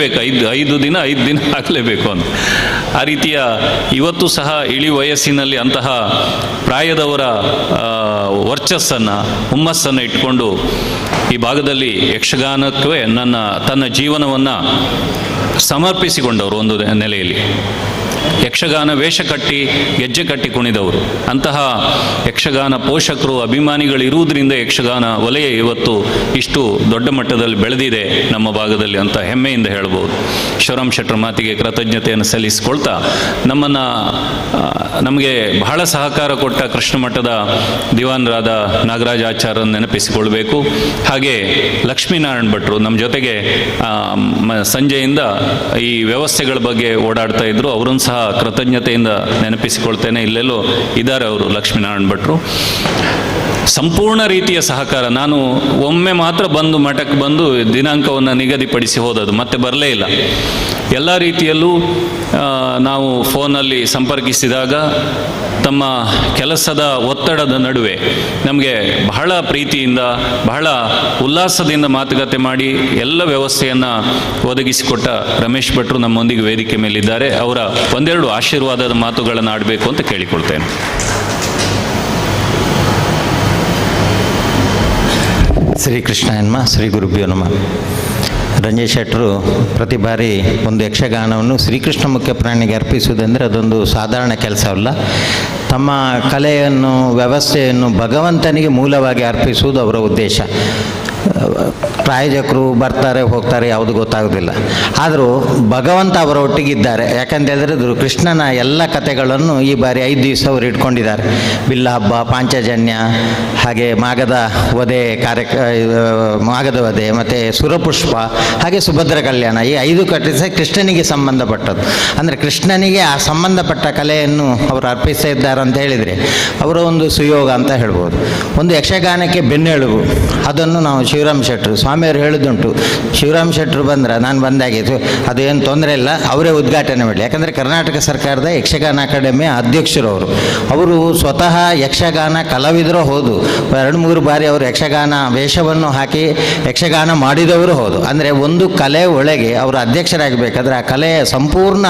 ಬೇಕು, ಐದು ಐದು ದಿನ ಐದು ದಿನ ಆಗಲೇಬೇಕು ಅಂತ ಆ ರೀತಿಯ ಇವತ್ತು ಸಹ ಇಳಿ ವಯಸ್ಸಿನಲ್ಲಿ ಅಂತಹ ಪ್ರಾಯದವರ ವರ್ಚಸ್ಸನ್ನು, ಹುಮ್ಮಸ್ಸನ್ನು ಇಟ್ಕೊಂಡು ಈ ಭಾಗದಲ್ಲಿ ಯಕ್ಷಗಾನಕ್ಕೆ ನನ್ನ, ತನ್ನ ಜೀವನವನ್ನು ಸಮರ್ಪಿಸಿಕೊಂಡವರು ಒಂದು ನೆಲೆಯಲ್ಲಿ. ಯಕ್ಷಗಾನ ವೇಷ ಕಟ್ಟಿ ಗೆಜ್ಜೆ ಕಟ್ಟಿ ಕುಣಿದವರು. ಅಂತಹ ಯಕ್ಷಗಾನ ಪೋಷಕರು ಅಭಿಮಾನಿಗಳು ಇರುವುದರಿಂದ ಯಕ್ಷಗಾನ ವಲಯ ಇವತ್ತು ಇಷ್ಟು ದೊಡ್ಡ ಮಟ್ಟದಲ್ಲಿ ಬೆಳೆದಿದೆ ನಮ್ಮ ಭಾಗದಲ್ಲಿ ಅಂತ ಹೆಮ್ಮೆಯಿಂದ ಹೇಳ್ಬೋದು ಶಿವರಾಮ್ ಶೆಟ್ಟರ್ ಮಾತಿಗೆ ಕೃತಜ್ಞತೆಯನ್ನು ಸಲ್ಲಿಸಿಕೊಳ್ತಾ ನಮ್ಮನ್ನು ನಮಗೆ ಬಹಳ ಸಹಕಾರ ಕೊಟ್ಟ ಕೃಷ್ಣ ಮಠದ ದಿವಾನರಾದ ನಾಗರಾಜ ಆಚಾರ್ಯ ನೆನಪಿಸಿಕೊಳ್ಬೇಕು. ಹಾಗೆ ಲಕ್ಷ್ಮೀನಾರಾಯಣ ಭಟ್ರು ನಮ್ಮ ಜೊತೆಗೆ ಸಂಜೆಯಿಂದ ಈ ವ್ಯವಸ್ಥೆಗಳ ಬಗ್ಗೆ ಓಡಾಡ್ತಾ ಇದ್ರು. ಅವರನ್ನು ಸಹ ಕೃತಜ್ಞತೆಯಿಂದ ನೆನಪಿಸಿಕೊಳ್ತೇನೆ. ಇಲ್ಲೆಲ್ಲೋ ಇದ್ದಾರೆ ಅವರು ಲಕ್ಷ್ಮೀನಾರಾಯಣ ಭಟ್ರು. ಸಂಪೂರ್ಣ ರೀತಿಯ ಸಹಕಾರ. ನಾನು ಒಮ್ಮೆ ಮಾತ್ರ ಬಂದು ಮಠಕ್ಕೆ ಬಂದು ದಿನಾಂಕವನ್ನು ನಿಗದಿಪಡಿಸಿ ಹೋದದ್ದು, ಮತ್ತೆ ಬರಲೇ ಇಲ್ಲ. ಎಲ್ಲ ರೀತಿಯಲ್ಲೂ ನಾವು ಫೋನಲ್ಲಿ ಸಂಪರ್ಕಿಸಿದಾಗ ತಮ್ಮ ಕೆಲಸದ ಒತ್ತಡದ ನಡುವೆ ನಮಗೆ ಬಹಳ ಪ್ರೀತಿಯಿಂದ, ಬಹಳ ಉಲ್ಲಾಸದಿಂದ ಮಾತುಕತೆ ಮಾಡಿ ಎಲ್ಲ ವ್ಯವಸ್ಥೆಯನ್ನು ಒದಗಿಸಿಕೊಟ್ಟ ರಮೇಶ್ ಭಟ್ರು ನಮ್ಮೊಂದಿಗೆ ವೇದಿಕೆ ಮೇಲಿದ್ದಾರೆ. ಅವರ ಒಂದೆರಡು ಆಶೀರ್ವಾದದ ಮಾತುಗಳನ್ನು ಆಡಬೇಕು ಅಂತ ಕೇಳಿಕೊಳ್ತೇನೆ. ಶ್ರೀ ಕೃಷ್ಣ ಎನ್ಮ ಶ್ರೀ ಗುರುಭ್ಯೋ ನಮ. ರಂಜೇಶ್ ಶೆಟ್ಟರು ಪ್ರತಿ ಬಾರಿ ಒಂದು ಯಕ್ಷಗಾನವನ್ನು ಶ್ರೀಕೃಷ್ಣ ಮುಖ್ಯ ಪ್ರಾಣಿಗೆ ಅರ್ಪಿಸುವುದೆಂದರೆ ಅದೊಂದು ಸಾಧಾರಣ ಕೆಲಸವಲ್ಲ ತಮ್ಮ ಕಲೆಯನ್ನು ವ್ಯವಸ್ಥೆಯನ್ನು ಭಗವಂತನಿಗೆ ಮೂಲವಾಗಿ ಅರ್ಪಿಸುವುದು ಅವರ ಉದ್ದೇಶ. ಪ್ರಾಯೋಜಕರು ಬರ್ತಾರೆ, ಹೋಗ್ತಾರೆ, ಯಾವುದು ಗೊತ್ತಾಗೋದಿಲ್ಲ. ಆದರೂ ಭಗವಂತ ಅವರ ಒಟ್ಟಿಗಿದ್ದಾರೆ. ಯಾಕಂತೇಳಿದ್ರೆ ಅದು ಕೃಷ್ಣನ ಎಲ್ಲ ಕಥೆಗಳನ್ನು ಈ ಬಾರಿ ಐದು ದಿವಸ ಅವರು ಇಟ್ಕೊಂಡಿದ್ದಾರೆ. ಬಿಲ್ಲ ಹಬ್ಬ, ಪಾಂಚಜನ್ಯ, ಹಾಗೆ ಮಾಗದ ವಧೆ ಕಾರ್ಯಕ ಮಾಗದ ವಧೆ, ಮತ್ತು ಸುರಪುಷ್ಪ ಹಾಗೆ ಸುಭದ್ರ ಕಲ್ಯಾಣ, ಈ ಐದು ಸಹ ಕೃಷ್ಣನಿಗೆ ಸಂಬಂಧಪಟ್ಟದ್ದು. ಅಂದರೆ ಕೃಷ್ಣನಿಗೆ ಆ ಸಂಬಂಧಪಟ್ಟ ಕಲೆಯನ್ನು ಅವರು ಅರ್ಪಿಸ್ತಾ ಅಂತ ಹೇಳಿದರೆ, ಅವರ ಒಂದು ಸುಯೋಗ ಅಂತ ಹೇಳ್ಬೋದು. ಒಂದು ಯಕ್ಷಗಾನಕ್ಕೆ ಬೆನ್ನೆಲುಬು, ಅದನ್ನು ನಾವು ಶಿವರಾಮ್ ಶೆಟ್ಟರು. ಸ್ವಾಮಿಯವರು ಹೇಳಿದುಂಟು ಶಿವರಾಮ್ ಶೆಟ್ಟರು ಬಂದ್ರೆ ನಾನು ಬಂದಾಗಿತ್ತು ಅದೇನು ತೊಂದರೆ ಇಲ್ಲ. ಅವರೇ ಉದ್ಘಾಟನೆ ಮಾಡಲಿ. ಯಾಕಂದರೆ ಕರ್ನಾಟಕ ಸರ್ಕಾರದ ಯಕ್ಷಗಾನ ಅಕಾಡೆಮಿಯ ಅಧ್ಯಕ್ಷರು ಅವರು. ಅವರು ಸ್ವತಃ ಯಕ್ಷಗಾನ ಕಲಾವಿದರು ಹೌದು. ಎರಡು ಮೂರು ಬಾರಿ ಅವರು ಯಕ್ಷಗಾನ ವೇಷವನ್ನು ಹಾಕಿ ಯಕ್ಷಗಾನ ಮಾಡಿದವರು ಹೋದು. ಅಂದರೆ ಒಂದು ಕಲೆ ಒಳಗೆ ಅವರು ಅಧ್ಯಕ್ಷರಾಗಬೇಕಾದ್ರೆ ಆ ಕಲೆಯ ಸಂಪೂರ್ಣ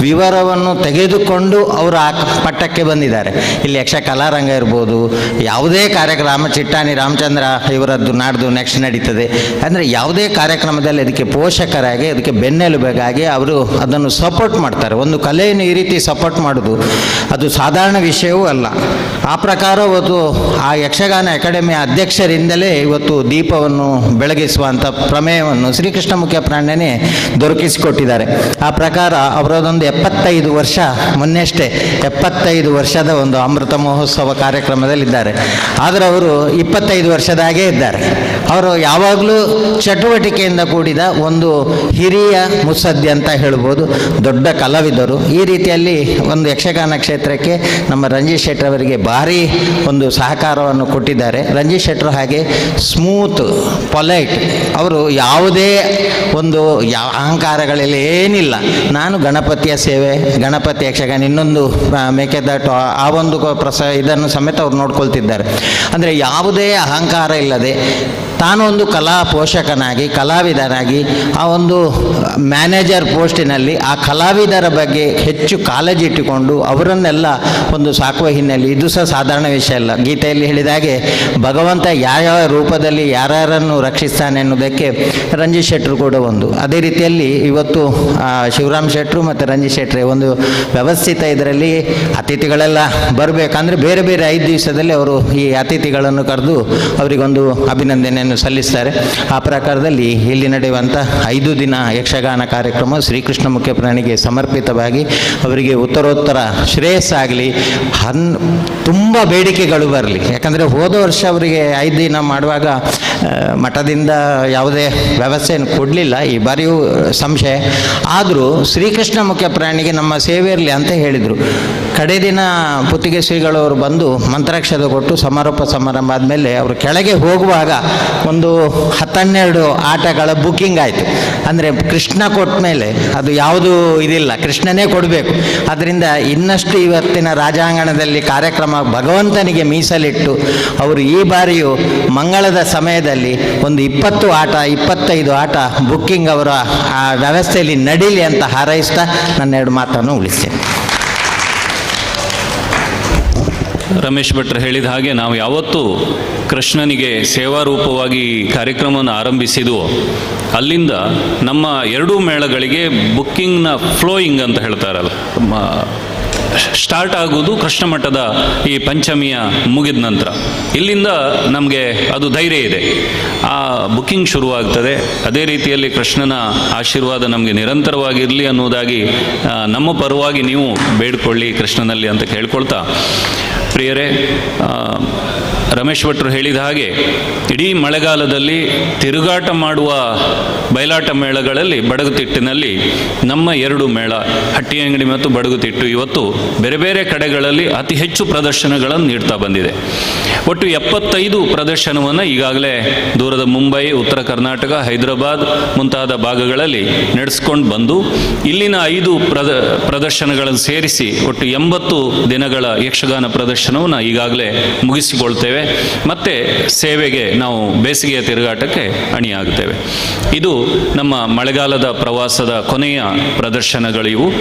ವಿವರವನ್ನು ತೆಗೆದುಕೊಂಡು ಅವರು ಆ ಪಟ್ಟಕ್ಕೆ ಬಂದಿದ್ದಾರೆ. ಇಲ್ಲಿ ಯಕ್ಷ ಕಲಾರಂಗ ಇರ್ಬೋದು. ಯಾವುದೇ ಕಾರ್ಯಕ್ರಮ ಚಿಟ್ಟಾಣಿ ರಾಮಚಂದ್ರ ಇವರದ್ದು ನಾಡ್ದು ನೆಕ್ಸ್ಟ್ ನಡೀತದೆ. ಅಂದರೆ ಯಾವುದೇ ಕಾರ್ಯಕ್ರಮದಲ್ಲಿ ಅದಕ್ಕೆ ಪೋಷಕರಾಗಿ, ಅದಕ್ಕೆ ಬೆನ್ನೆಲುಬಾಗಿ ಅವರು ಅದನ್ನು ಸಪೋರ್ಟ್ ಮಾಡ್ತಾರೆ. ಒಂದು ಕಲೆಯನ್ನು ಈ ರೀತಿ ಸಪೋರ್ಟ್ ಮಾಡೋದು ಅದು ಸಾಧಾರಣ ವಿಷಯವೂ ಅಲ್ಲ. ಆ ಪ್ರಕಾರ ಇವತ್ತು ಆ ಯಕ್ಷಗಾನ ಅಕಾಡೆಮಿ ಅಧ್ಯಕ್ಷರಿಂದಲೇ ಇವತ್ತು ದೀಪವನ್ನು ಬೆಳಗಿಸುವಂಥ ಪ್ರಮೇಯವನ್ನು ಶ್ರೀಕೃಷ್ಣ ಮುಖ್ಯ ಪ್ರಾಣನೇ ದೊರಕಿಸಿಕೊಟ್ಟಿದ್ದಾರೆ. ಆ ಪ್ರಕಾರ ಅವರದೊಂದು ಎಪ್ಪತ್ತೈದು ವರ್ಷ ಮೊನ್ನೆಷ್ಟೇ ಎಪ್ಪತ್ತೈದು ವರ್ಷದ ಒಂದು ಅಮೃತ ಮಹೋತ್ಸವ ಕಾರ್ಯಕ್ರಮದಲ್ಲಿದ್ದಾರೆ. ಆದರೆ ಅವರು ಇಪ್ಪತ್ತೈದು ವರ್ಷದಾಗೇ ಇದ್ದಾರೆ. ಅವರು ಯಾವಾಗಲೂ ಚಟುವಟಿಕೆಯಿಂದ ಕೂಡಿದ ಒಂದು ಹಿರಿಯ ಮುತ್ಸದ್ದಿ ಅಂತ ಹೇಳ್ಬೋದು, ದೊಡ್ಡ ಕಲಾವಿದರು. ಈ ರೀತಿಯಲ್ಲಿ ಒಂದು ಯಕ್ಷಗಾನ ಕ್ಷೇತ್ರಕ್ಕೆ ನಮ್ಮ ರಂಜಿತ್ ಶೆಟ್ಟರ್ ಅವರಿಗೆ ಭಾರಿ ಒಂದು ಸಹಕಾರವನ್ನು ಕೊಟ್ಟಿದ್ದಾರೆ. ರಂಜಿತ್ ಶೆಟ್ಟರು ಹಾಗೆ ಸ್ಮೂತ್, ಪೊಲೈಟ್, ಅವರು ಯಾವುದೇ ಒಂದು ಯಾವ ಅಹಂಕಾರಗಳಲ್ಲಿ ಏನಿಲ್ಲ. ನಾನು ಗಣಪತಿಯ ಸೇವೆ, ಗಣಪತಿ ಯಕ್ಷಗಾನ, ಇನ್ನೊಂದು ಮೇಕೆದಾಟು ಆ- ಒಂದು ಪ್ರಸ, ಇದನ್ನು ಸಮೇತ ಅವ್ರು ನೋಡ್ಕೊಳ್ತಿದ್ದಾರೆ. ಅಂದರೆ ಯಾವುದೇ ಅಹಂಕಾರ ಇಲ್ಲದೆ ತಾನು ಒಂದು ಕಲಾ ಪೋಷಕನಾಗಿ, ಕಲಾವಿದನಾಗಿ, ಆ ಒಂದು ಮ್ಯಾನೇಜರ್ ಪೋಸ್ಟಿನಲ್ಲಿ ಆ ಕಲಾವಿದರ ಬಗ್ಗೆ ಹೆಚ್ಚು ಕಾಳಜಿ ಇಟ್ಟುಕೊಂಡು ಅವರನ್ನೆಲ್ಲ ಒಂದು ಸಾಕುವ ಹಿನ್ನೆಲೆ, ಇದು ಸಹ ಸಾಧಾರಣ ವಿಷಯ ಅಲ್ಲ. ಗೀತೆಯಲ್ಲಿ ಹೇಳಿದ ಹಾಗೆ, ಭಗವಂತ ಯಾವ್ಯಾವ ರೂಪದಲ್ಲಿ ಯಾರ್ಯಾರನ್ನು ರಕ್ಷಿಸ್ತಾನೆ ಅನ್ನೋದಕ್ಕೆ ರಂಜಿತ್ ಶೆಟ್ಟರು ಕೂಡ ಒಂದು. ಅದೇ ರೀತಿಯಲ್ಲಿ ಇವತ್ತು ಶಿವರಾಮ್ ಶೆಟ್ಟರು ಮತ್ತು ರಂಜಿತ್ ಶೆಟ್ಟರೆ ಒಂದು ವ್ಯವಸ್ಥಿತ ಇದರಲ್ಲಿ ಅತಿಥಿಗಳೆಲ್ಲ ಬರಬೇಕಂದ್ರೆ ಬೇರೆ ಬೇರೆ ಐದು ದಿವಸದಲ್ಲಿ ಅವರು ಈ ಅತಿಥಿಗಳನ್ನು ಕರೆದು ಅವರಿಗೊಂದು ಅಭಿನಂದನೆಯನ್ನು ಸಲ್ಲಿಸ್ತಾರೆ. ಆ ಪ್ರಕಾರದಲ್ಲಿ ಇಲ್ಲಿ ನಡೆಯುವಂಥ ಐದು ದಿನ ಯಕ್ಷಗಾನ ಕಾರ್ಯಕ್ರಮ ಶ್ರೀಕೃಷ್ಣ ಮುಖ್ಯ ಪ್ರಾಣಿಗೆ ಸಮರ್ಪಿತವಾಗಿ ಅವರಿಗೆ ಉತ್ತರೋತ್ತರ ಶ್ರೇಯಸ್ಸಾಗಲಿ ಹನ್, ತುಂಬ ಬೇಡಿಕೆಗಳು ಬರಲಿ. ಯಾಕಂದರೆ ಹೋದ ವರ್ಷ ಅವರಿಗೆ ಐದು ದಿನ ಮಾಡುವಾಗ ಮಠದಿಂದ ಯಾವುದೇ ವ್ಯವಸ್ಥೆಯನ್ನು ಕೊಡಲಿಲ್ಲ. ಈ ಬಾರಿಯೂ ಸಂಶಯ. ಆದರೂ ಶ್ರೀಕೃಷ್ಣ ಮುಖ್ಯ ಪ್ರಾಣಿಗೆ ನಮ್ಮ ಸೇವೆ ಇರಲಿ ಅಂತ ಹೇಳಿದರು. ಕಡೆ ದಿನ ಪುತ್ತಿಗೆ ಶ್ರೀಗಳವರು ಬಂದು ಮಂತ್ರಾಕ್ಷರ ಕೊಟ್ಟು ಸಮಾರೋಪ ಸಮಾರಂಭ ಆದಮೇಲೆ ಅವರು ಕೆಳಗೆ ಹೋಗುವಾಗ ಒಂದು ಹತ್ತನ್ನೆರಡು ಆಟಗಳ ಬುಕ್ಕಿಂಗ್ ಆಯಿತು. ಅಂದರೆ ಕೃಷ್ಣ ಕೊಟ್ಟ ಮೇಲೆ ಅದು ಯಾವುದು ಇದಿಲ್ಲ, ಕೃಷ್ಣನೇ ಕೊಡಬೇಕು. ಅದರಿಂದ ಇನ್ನಷ್ಟು ಇವತ್ತಿನ ರಾಜಾಂಗಣದಲ್ಲಿ ಕಾರ್ಯಕ್ರಮ ಭಗವಂತನಿಗೆ ಮೀಸಲಿಟ್ಟು ಅವರು ಈ ಬಾರಿಯು ಮಂಗಳದ ಸಮಯದಲ್ಲಿ ಒಂದು ಇಪ್ಪತ್ತು ಆಟ, ಇಪ್ಪತ್ತೈದು ಆಟ ಬುಕ್ಕಿಂಗ್ ಅವರ ಆ ವ್ಯವಸ್ಥೆಯಲ್ಲಿ ನಡೀಲಿ ಅಂತ ಹಾರೈಸ್ತಾ ನನ್ನ ಎರಡು ಮಾತನ್ನು ಉಳಿಸ್ತೇನೆ. ರಮೇಶ್ ಭಟ್ರು ಹೇಳಿದ ಹಾಗೆ ನಾವು ಯಾವತ್ತೂ ಕೃಷ್ಣನಿಗೆ ಸೇವಾರೂಪವಾಗಿ ರೂಪವಾಗಿ ಕಾರ್ಯಕ್ರಮವನ್ನು ಆರಂಭಿಸಿದ್ವೋ, ಅಲ್ಲಿಂದ ನಮ್ಮ ಎರಡೂ ಮೇಳಗಳಿಗೆ ಬುಕ್ಕಿಂಗ್ನ ಫ್ಲೋಯಿಂಗ್ ಅಂತ ಹೇಳ್ತಾರಲ್ಲ ಸ್ಟಾರ್ಟ್ ಆಗುವುದು ಕೃಷ್ಣ ಮಠದ ಈ ಪಂಚಮಿಯ ಮುಗಿದ ನಂತರ. ಇಲ್ಲಿಂದ ನಮಗೆ ಅದು ಧೈರ್ಯ ಇದೆ. ಆ ಬುಕ್ಕಿಂಗ್ ಶುರುವಾಗ್ತದೆ. ಅದೇ ರೀತಿಯಲ್ಲಿ ಕೃಷ್ಣನ ಆಶೀರ್ವಾದ ನಮಗೆ ನಿರಂತರವಾಗಿರಲಿ ಅನ್ನೋದಾಗಿ ಆ, ನಮ್ಮ ಪರವಾಗಿ ನೀವು ಬೇಡ್ಕೊಳ್ಳಿ ಕೃಷ್ಣನಲ್ಲಿ ಅಂತ ಕೇಳ್ಕೊಳ್ತಾ. ಪ್ರಿಯರೇ ರಮೇಶ್ ಭಟ್ರು ಹೇಳಿದ ಹಾಗೆ, ಇಡೀ ಮಳೆಗಾಲದಲ್ಲಿ ತಿರುಗಾಟ ಮಾಡುವ ಬಯಲಾಟ ಮೇಳಗಳಲ್ಲಿ ಬಡಗುತಿಟ್ಟಿನಲ್ಲಿ ನಮ್ಮ ಎರಡು ಮೇಳ, ಹಟ್ಟಿ ಅಂಗಡಿ ಮತ್ತು ಬಡಗುತಿಟ್ಟು ಇವತ್ತು ಬೇರೆ ಬೇರೆ ಕಡೆಗಳಲ್ಲಿ ಅತಿ ಹೆಚ್ಚು ಪ್ರದರ್ಶನಗಳನ್ನು ನೀಡ್ತಾ ಬಂದಿದೆ. ಒಟ್ಟು ಎಪ್ಪತ್ತೈದು ಪ್ರದರ್ಶನವನ್ನು ಈಗಾಗಲೇ ದೂರದ ಮುಂಬೈ, ಉತ್ತರ ಕರ್ನಾಟಕ, ಹೈದರಾಬಾದ್ ಮುಂತಾದ ಭಾಗಗಳಲ್ಲಿ ನಡೆಸ್ಕೊಂಡು ಬಂದು, ಇಲ್ಲಿನ ಐದು ಪ್ರದ, ಪ್ರದರ್ಶನಗಳನ್ನು ಸೇರಿಸಿ ಒಟ್ಟು ಎಂಬತ್ತು ದಿನಗಳ ಯಕ್ಷಗಾನ ಪ್ರದರ್ಶನವನ್ನು ಈಗಾಗಲೇ ಮುಗಿಸಿಕೊಳ್ತೇವೆ. ಮತ್ತು ಸೇವೆಗೆ ನಾವು ಬೇಸಿಗೆಯ ತಿರುಗಾಟಕ್ಕೆ ಅಣಿಯಾಗುತ್ತೇವೆ. ಇದು ನಮ್ಮ ಮಳೆಗಾಲದ ಪ್ರವಾಸದ ಕೊನೆಯ ಪ್ರದರ್ಶನಗಳಿವು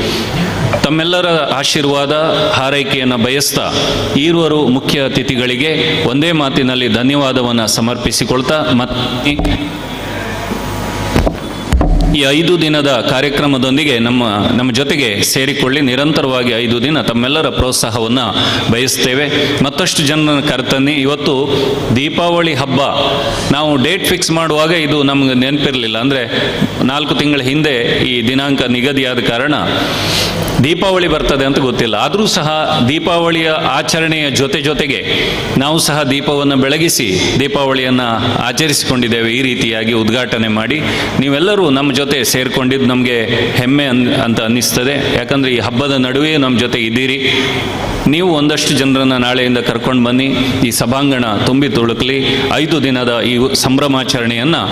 ತಮ್ಮೆಲ್ಲರ ಆಶೀರ್ವಾದ, ಹಾರೈಕೆಯನ್ನು ಬಯಸ್ತಾ ಈರುವರು ಮುಖ್ಯ ಅತಿಥಿಗಳಿಗೆ ಒಂದೇ ಮಾತಿನಲ್ಲಿ ಧನ್ಯವಾದವನ್ನು ಸಮರ್ಪಿಸಿಕೊಳ್ತಾ ಮತ್ತೆ ಈ ಐದು ದಿನದ ಕಾರ್ಯಕ್ರಮದೊಂದಿಗೆ ನಮ್ಮ ನಮ್ಮ ಜೊತೆಗೆ ಸೇರಿಕೊಳ್ಳಿ. ನಿರಂತರವಾಗಿ ಐದು ದಿನ ತಮ್ಮೆಲ್ಲರ ಪ್ರೋತ್ಸಾಹವನ್ನು ಬಯಸ್ತೇವೆ. ಮತ್ತಷ್ಟು ಜನರನ್ನು ಕರೆತನ್ನಿ ಇವತ್ತು ದೀಪಾವಳಿ ಹಬ್ಬ. ನಾವು ಡೇಟ್ ಫಿಕ್ಸ್ ಮಾಡುವಾಗ ಇದು ನಮಗೆ ನೆನಪಿರಲಿಲ್ಲ. ಅಂದರೆ ನಾಲ್ಕು ತಿಂಗಳ ಹಿಂದೆ ಈ ದಿನಾಂಕ ನಿಗದಿಯಾದ ಕಾರಣ ದೀಪಾವಳಿ ಬರ್ತದೆ ಅಂತ ಗೊತ್ತಿಲ್ಲ. ಆದರೂ ಸಹ ದೀಪಾವಳಿಯ ಆಚರಣೆಯ ಜೊತೆ ಜೊತೆಗೆ ನಾವು ಸಹ ದೀಪವನ್ನು ಬೆಳಗಿಸಿ ದೀಪಾವಳಿಯನ್ನು ಆಚರಿಸಿಕೊಂಡಿದ್ದೇವೆ. ಈ ರೀತಿಯಾಗಿ ಉದ್ಘಾಟನೆ ಮಾಡಿ ನೀವೆಲ್ಲರೂ ನಮ್ಮ ಜೊತೆ ಸೇರಿಕೊಂಡಿದ್ದು ನಮಗೆ ಹೆಮ್ಮೆ ಅನ್, ಅಂತ ಅನ್ನಿಸ್ತದೆ. ಯಾಕಂದರೆ ಈ ಹಬ್ಬದ ನಡುವೆ ನಮ್ಮ ಜೊತೆ ಇದ್ದೀರಿ. ನೀವು ಒಂದಷ್ಟು ಜನರನ್ನು ನಾಳೆಯಿಂದ ಕರ್ಕೊಂಡು ಬನ್ನಿ. ಈ ಸಭಾಂಗಣ ತುಂಬಿ ತುಳುಕಲಿ. ಐದು ದಿನದ ಈ ಸಂಭ್ರಮಾಚರಣೆಯನ್ನು,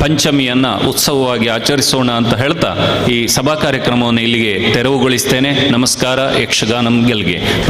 ಪಂಚಮಿಯನ್ನು ಉತ್ಸವವಾಗಿ ಆಚರಿಸೋಣ ಅಂತ ಹೇಳ್ತಾ ಈ ಸಭಾ ಕಾರ್ಯಕ್ರಮವನ್ನು ಇಲ್ಲಿಗೆ ತೆರವುಗೊಳಿಸ್ತೇನೆ. ನಮಸ್ಕಾರ, ಯಕ್ಷಗಾನಂ ಗೆಲ್ಗೆ.